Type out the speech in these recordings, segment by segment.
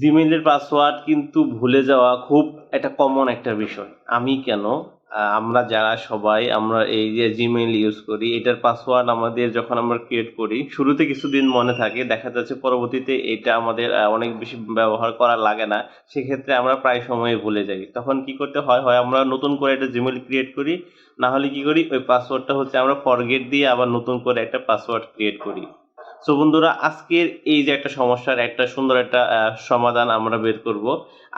জিমেইলের password কিন্তু ভুলে যাওয়া খুব একটা কমন একটা বিষয়। আমি কেন? আমরা যারা সবাই, আমরা এই যে জিমেইল ইউজ করি, এটার পাসওয়ার্ড আমাদের যখন আমরা ক্রিয়েট করি, শুরুতে কিছুদিন মনে থাকে, দেখা যাচ্ছে পরবর্তীতে এটা আমাদের অনেক বেশি ব্যবহার করা লাগে না, সেক্ষেত্রে আমরা প্রায় সময় ভুলে যাই। তখন কি করতে হয়? হয় আমরা নতুন করে একটা জিমেইল ক্রিয়েট করি, না হলে কি করি? ওই পাসওয়ার্ডটা হচ্ছে আমরা ফরগেট দিয়ে আবার নতুন করে একটা পাসওয়ার্ড ক্রিয়েট করি। সো বন্ধুরা, আজকের এই যে একটা সমস্যার একটা সুন্দর একটা সমাধান আমরা বের করব।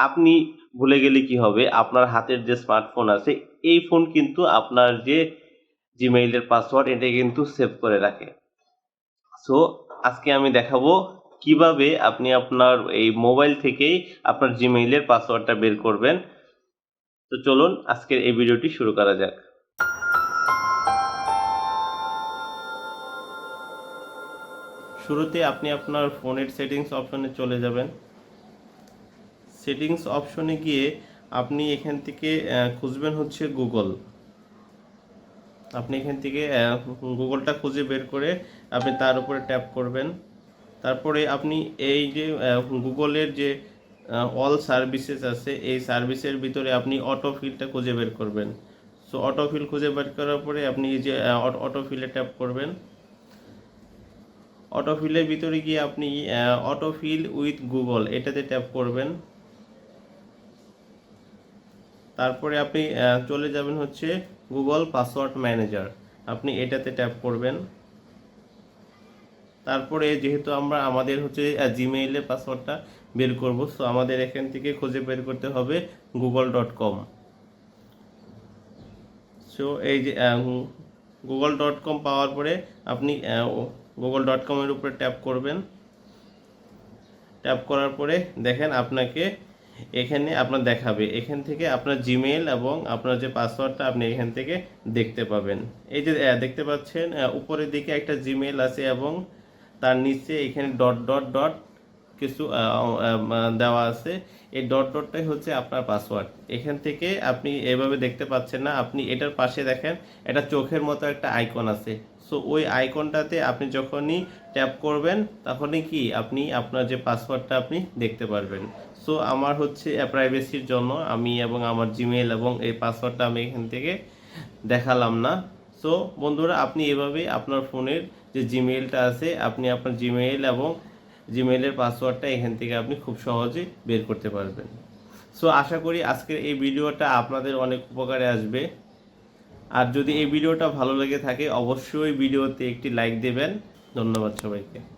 আপনি ভুলে গেলে কি হবে? আপনার হাতের যে স্মার্টফোন আছে, এই ফোন কিন্তু আপনার যে জিমেইলের পাসওয়ার্ড এটা কিন্তু সেভ করে রাখে। সো আজকে আমি দেখাবো কীভাবে আপনি আপনার এই মোবাইল থেকেই আপনার জিমেইলের পাসওয়ার্ডটা বের করবেন। তো চলুন, আজকের এই ভিডিওটি শুরু করা যাক। শুরুতে আপনি আপনার ফোনের সেটিংস অপশনে চলে যাবেন। সেটিংস অপশনে গিয়ে আপনি এখান থেকে খুঁজবেন হচ্ছে গুগল। আপনি এখান থেকে গুগলটা খুঁজে বের করে আপনি তার উপরে ট্যাপ করবেন। তারপরে আপনি এই যে গুগলের যে অল সার্ভিসেস আছে, এই সার্ভিসের ভিতরে আপনি অটোফিলটা খুঁজে বের করবেন। সো অটোফিল খুঁজে বের করার পরে আপনি যে অটোফিলে ট্যাপ করবেন। অটোফিলের ভিতরে গিয়ে আপনি অটোফিল উইথ গুগল, এটাতে ট্যাপ করবেন। তারপরে আপনি চলে যাবেন হচ্ছে গুগল পাসওয়ার্ড ম্যানেজার। আপনি এটাতে ট্যাপ করবেন। তারপরে যেহেতু আমরা, আমাদের হচ্ছে জিমেইলের পাসওয়ার্ডটা বের করব সো আমাদের এখান থেকে খুঁজে বের করতে হবে গুগল ডট কম। সো এই যে গুগল ডট কম পাওয়ার পরে আপনি গুগল ডট কমের উপরে ট্যাপ করবেন। ট্যাপ করার পরে দেখেন আপনাকে এখানে আপনার দেখাবে। এখান থেকে আপনার জিমেল এবং আপনার যে পাসওয়ার্ডটা আপনি এখান থেকে দেখতে পাবেন। এই যে দেখতে পাচ্ছেন উপরের দিকে একটা জিমেল আছে এবং তার নিচে এখানে ডট ডট ডট কিছু দেওয়া আছে। এই ডট ডটটাই হচ্ছে আপনার পাসওয়ার্ড এখান থেকে আপনি এভাবে দেখতে পাচ্ছেন না, আপনি এটার পাশে দেখেন এটা চোখের মতো একটা আইকন আছে। সো ওই আইকনটাতে আপনি যখনই ট্যাপ করবেন, তখনই কি আপনি আপনার যে পাসওয়ার্ডটা আপনি দেখতে পারবেন। সো আমার হচ্ছে প্রাইভেসির জন্য আমি এবং আমার জিমেল এবং এই পাসওয়ার্ডটা আমি এখান থেকে দেখালাম না। সো বন্ধুরা, আপনি এভাবে আপনার ফোনের যে জিমেইলটা আছে, আপনি আপনার জিমেইল এবং জিমেইলের পাসওয়ার্ডটা এখান থেকে আপনি খুব সহজে বের করতে পারবেন। সো আশা করি আজকের এই ভিডিওটা আপনাদের অনেক উপকারে আসবে। আর যদি এই ভিডিওটা ভালো লেগে থাকে, অবশ্যই ভিডিওতে একটি লাইক দেবেন। ধন্যবাদ সবাইকে।